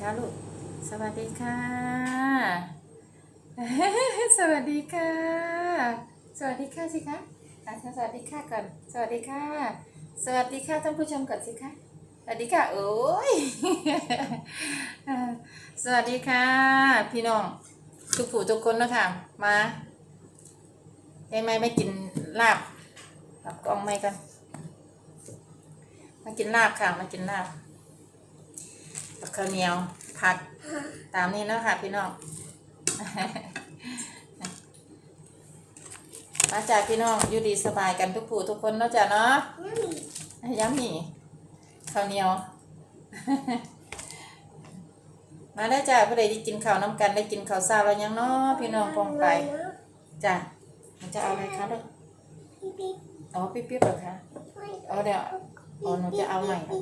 จ้าลูกสวัสดีค่ะ สวัสดีค่ะ สวัสดีค่ะสิคะอะสวัสดีค่ะก่อน สวัสดีค่ะ สวัสดีค่ะท่านผู้ชมก่อนสิคะสวัสดีค่ะโอ้ยสวัสดีค่ะ พี่น้องทุกผู้ทุกคนนะคะมาไอ้ไม่ไม่กินลาบกับกองไม่กันมากินลาบค่ะมากินลาบ กับข้าวเหนียวผักตามนี้เนาะคะพี่น้องมาจากพี่น้องอยู่ดีสบายกันทุกผู้ทุกคนเนาะจ้ะเนาะย้ำหมี่ข้าวเหนียว มาได้จ้าผู้ใดที่กินข้าวน้ำกันได้กินข้าวเช้าแล้วยังเนาะพี่น้องปองไปจ้ะมันจะเอาอะไรคะลูกอ๋อปิ๊บๆเหรอคะเอาเดี๋ยวอ๋อหนูจะเอาใหม่นะ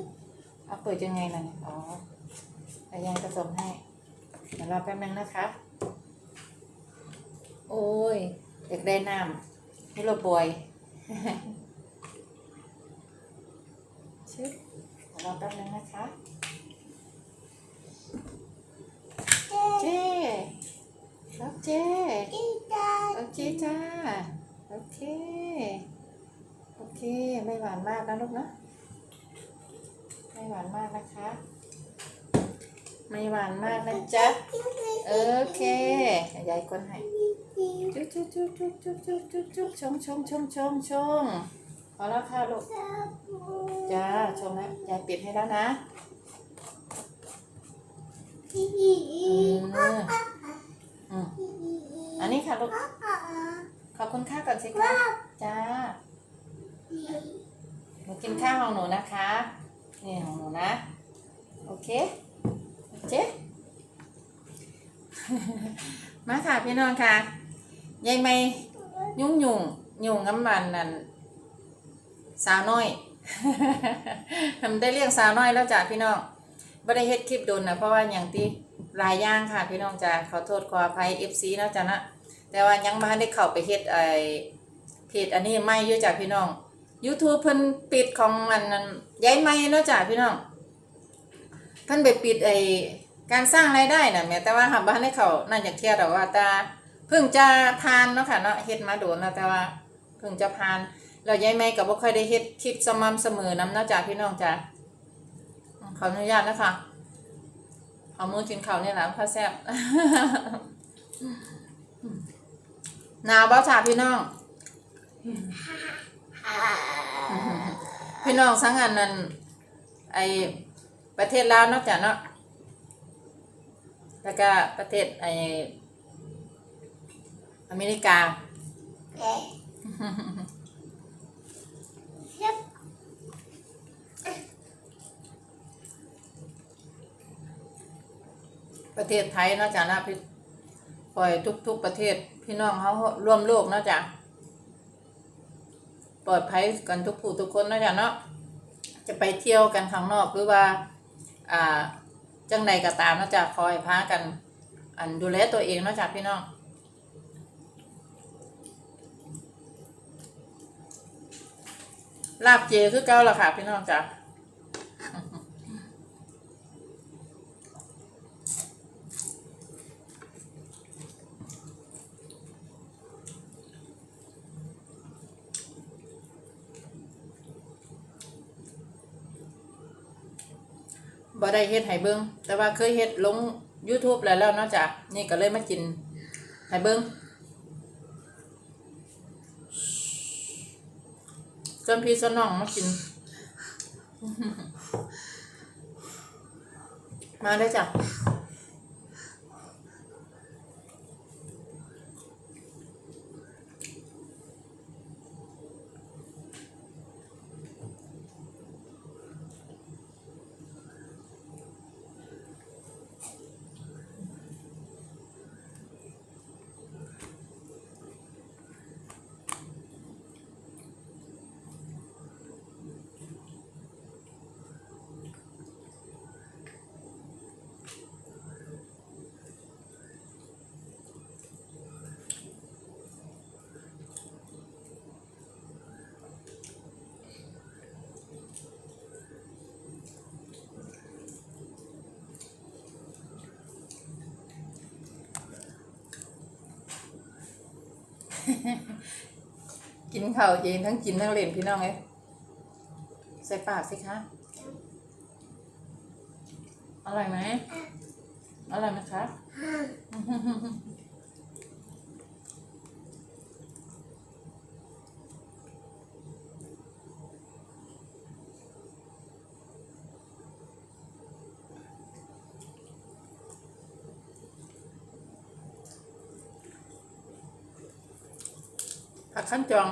เอาเปิดยังไงล่ะเนี่ยอ๋อ แต่ยังผสมให้ เดี๋ยวรอแป๊บนึงนะคะ โอ้ยอยากได้น้ำให้เราบอยชึบเดี๋ยวรอแป๊บนึงนะคะเจ๊รับเจ๊โอเคจ้า โอเค โอเค ไม่หวานมากนะลูกนะ ไม่หวานมากนะคะ ไม่หวานมากนะจ๊ะ โอเค ยายคนให้จุ๊บจุ๊บจุ๊บจุ๊บจุ๊บจุ๊บจุ๊บจุ๊บชงชงชงชงชงพอแล้วค่ะลูก จ้า ชงแล้ว ยายปิดให้แล้วนะอืมอืมอันนี้ค่ะลูก ขอบคุณค่าก่อนสิคะจ้าหนูกินข้าวของหนูนะคะ นี่ของหนูนะ โอเค เคมาค่ะพี่น้องค่ะยายไม่ยุ่งยุ่งยุ่งน้ำมันนั่นสาวน้อยทำได้เรียกสาวน้อยแล้วจ้ะพี่น้องไม่ได้เฮ็ดคลิปโดนนะเพราะว่าอย่างที่ลายย่างค่ะ พี่น้องจ้ะขอโทษขออภัย FC นะจ๊ะนะแต่ว่ายังไม่ได้เข้าไปเฮ็ดไอ้เพจอันนี้ไม่อยู่จ้ะพี่น้อง YouTube เพิ่นปิดของมันนั้นย้ายไม่เนาะจ้ะพี่น้องเพิ่นไปปิดไอ้ การสร้างรายได้น่ะแม้แต่ว่าหับบ้านให้เขาน่าจะเครียดแต่ว่าตาเพิ่งจะพานเนาะค่ะเนาะเฮ็ดมาโดนแล้วแต่ว่าเพิ่งจะพานเราย้ายไม่ก็บ่ค่อยได้เฮ็ดคลิปสม่ำเสมอนำเนาะจ้ะพี่น้องจ้ะขออนุญาตนะคะเอามือกินข้าวนี่แหละพระแซ่บหนาวบ่จ้ะพี่น้อง พี่น้องสังอันนั้นไอประเทศลาวนอกจากเนาะ แล้วก็ประเทศไออเมริกาประเทศไทยเนอกจากนะพี่ปล่อยทุก ๆ ประเทศพี่น้องเขาร่วมโลกเนอกจากปลอดภัยกันทุกผู้ทุกคนเนอกจากเนาะจะไปเที่ยวกันข้างนอกหรือว่า อ่า จังใดก็ตามนอกจากคอยพากัน อันดูแลตัวเองนอกจากพี่น้องลาบเจคือเก่าละค่ะพี่น้องจ้ะ บ่ได้เฮ็ดให้เบิ่งแต่ว่าเคยเฮ็ดลง YouTube แล้วแล้วเนาะจ้ะนี่ก็เลยมากินให้เบิ่งจนพี่สนองมากิน มาได้จ้ะ กินข้าวเย็นทั้งกินทั้งเล่นพี่น้องเอ้ยใส่ปากสิคะอร่อยไหมอร่อยไหมคะ ผักขั้นจอง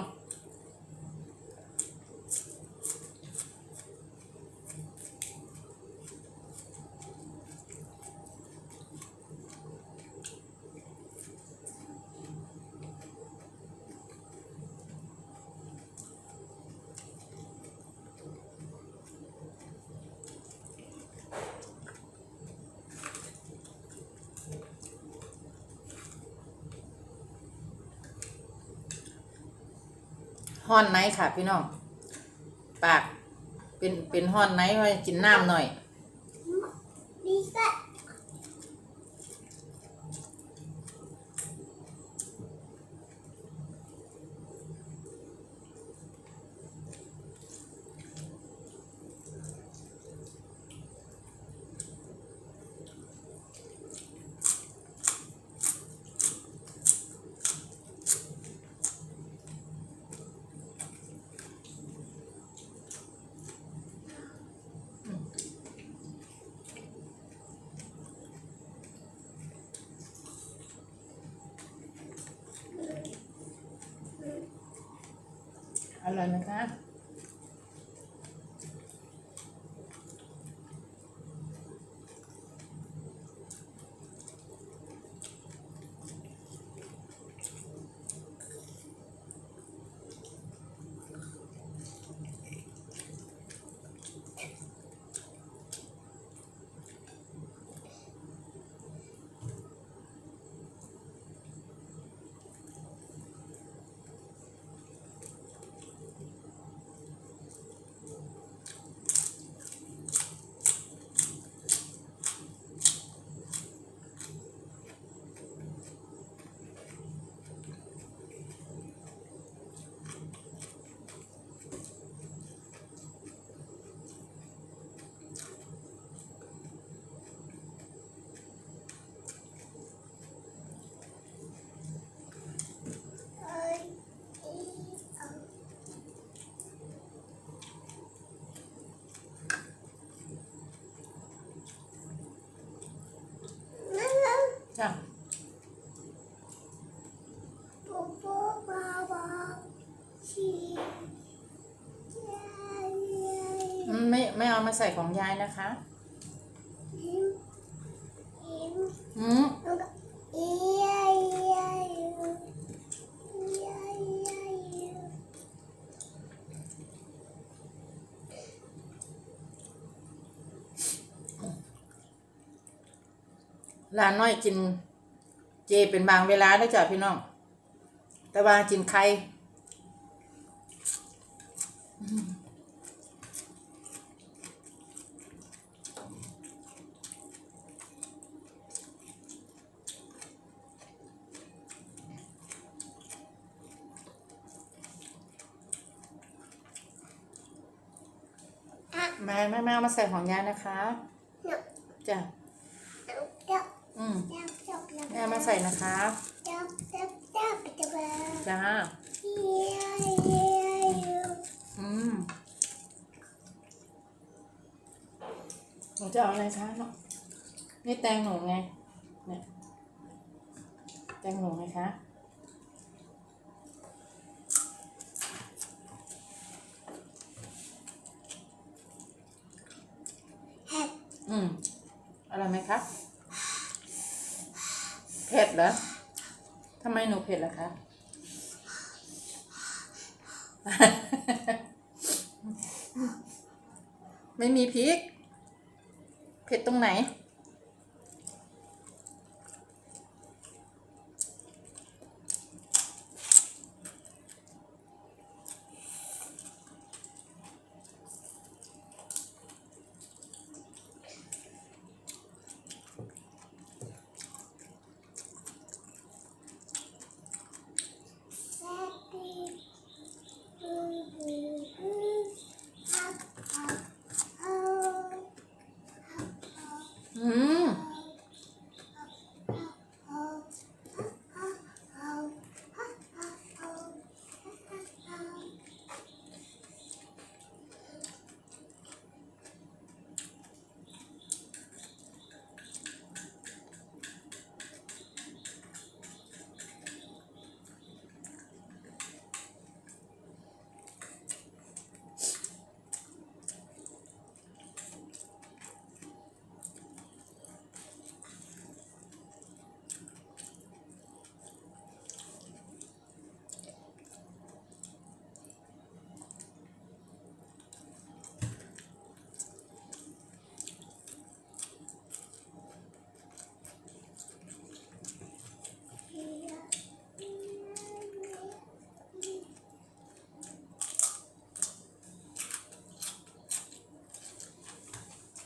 ห้อนไนค่ะ พี่น้อง ปาก เป็นเป็นห้อนไนไว้กินน้ำหน่อย ร่อยไหมคะ จ้ะปูปูบาบาชียายยายอืมไม่ไม่เอามาใส่ของยายนะคะหิมหิมอืม แล้วก็อียายยายยายยาย ห ลานน้อยกิน เจเป็นบางเวลาด้วยจ้ะพี่น้อง แต่ว่ากินไข่อืมแม่แม่แม่เอามาใส่ของยายนะคะเนี่ยจ้ะ เจ้า อืม เจ้าเจ้า แม่เอามา ใส่นะคะเจ้าเจ้าเจ้าไปจะมาจ้ายายยายอืมหนูจะเอาอะไรคะเนาะนี่แตงหนูไงเนี่ยแตงหนูไงคะแฮกอืมอร่อยไหมคะเผ็ดเหรอทำไมหนูเผ็ดล่ะคะ ไม่มีพริก เผ็ดตรงไหน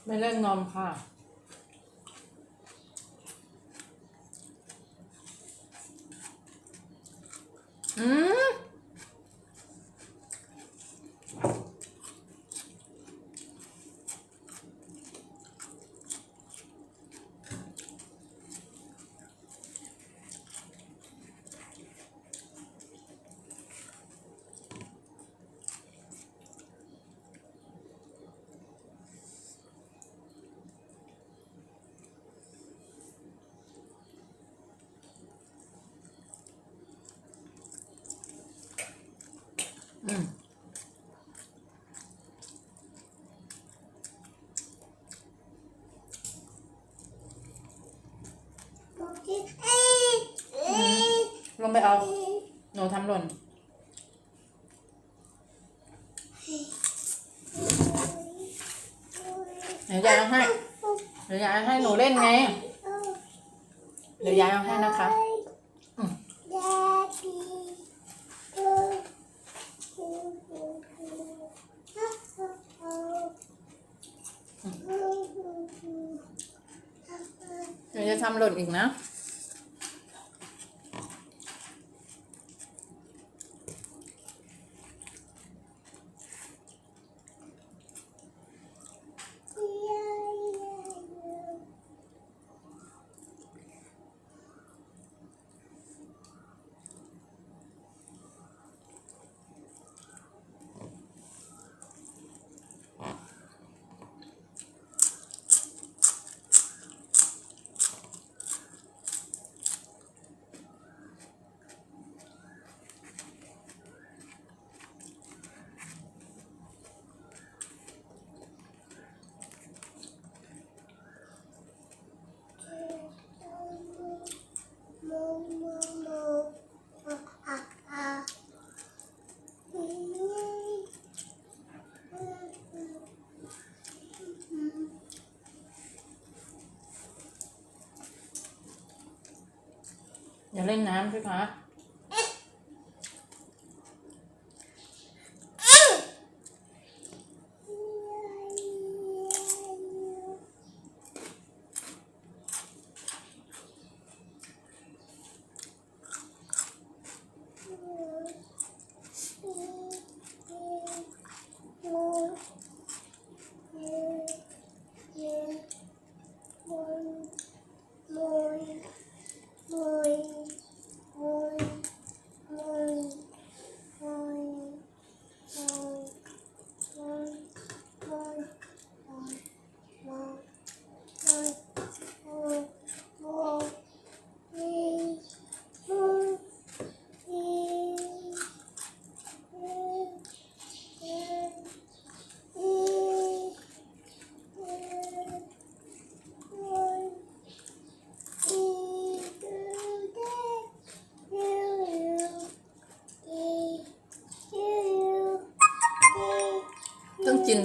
ไม่เล่นนอมค่ะ อืมลงไปเอา หนูทำหล่น เดี๋ยวยายเอาให้ เดี๋ยวยายเอาให้หนูเล่นไง เดี๋ยวยายเอาให้นะคะ อืม เดี๋ยวจะ ทำหล่นอีกนะ อย่า เล่นน้ำใช่ไหม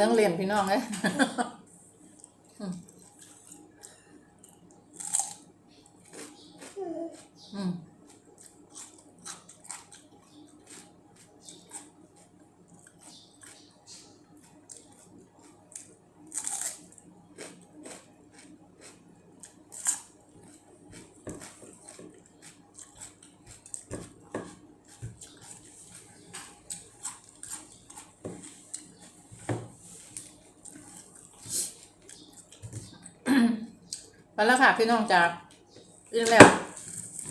ทั้งเรียนพี่น้องเลย แล้วค่ะพี่น้องจากเรื่องแล้ว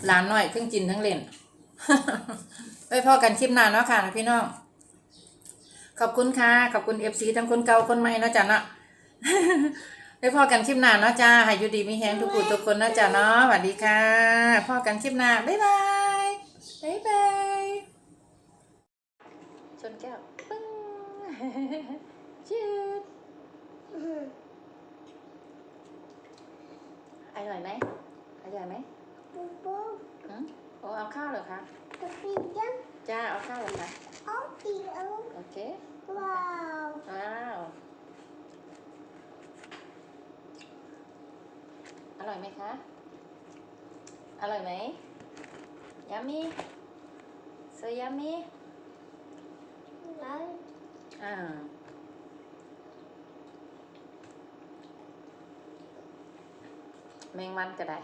หลานหน่อยเครื่องกินทั้งเล่นไปพอกันคลิปหน้าเนาะค่ะพี่น้อง ขอบคุณค่ะ ขอบคุณเอฟซีทั้งคนเก่าคนใหม่เนาะจ๊ะเนาะไปพอกันคลิปหน้าเนาะจ้าให้อยู่ดีมีแฮงทุกคนทุกคนเนาะจ๊ะเนาะสวัสดีค่ะพอกันคลิปหน้าบ๊ายบายบ๊ายบายชนแก้วปึ้งชื่ ออร่อยไหมอร่อยไหมอืมโอ้เอาข้าวเหรอคะจ้าเอาข้าวเหรอคะโอเคว้าว อร่อยไหมคะ อร่อยไหมยามีโซยามีอ่า แมงมันก็ได้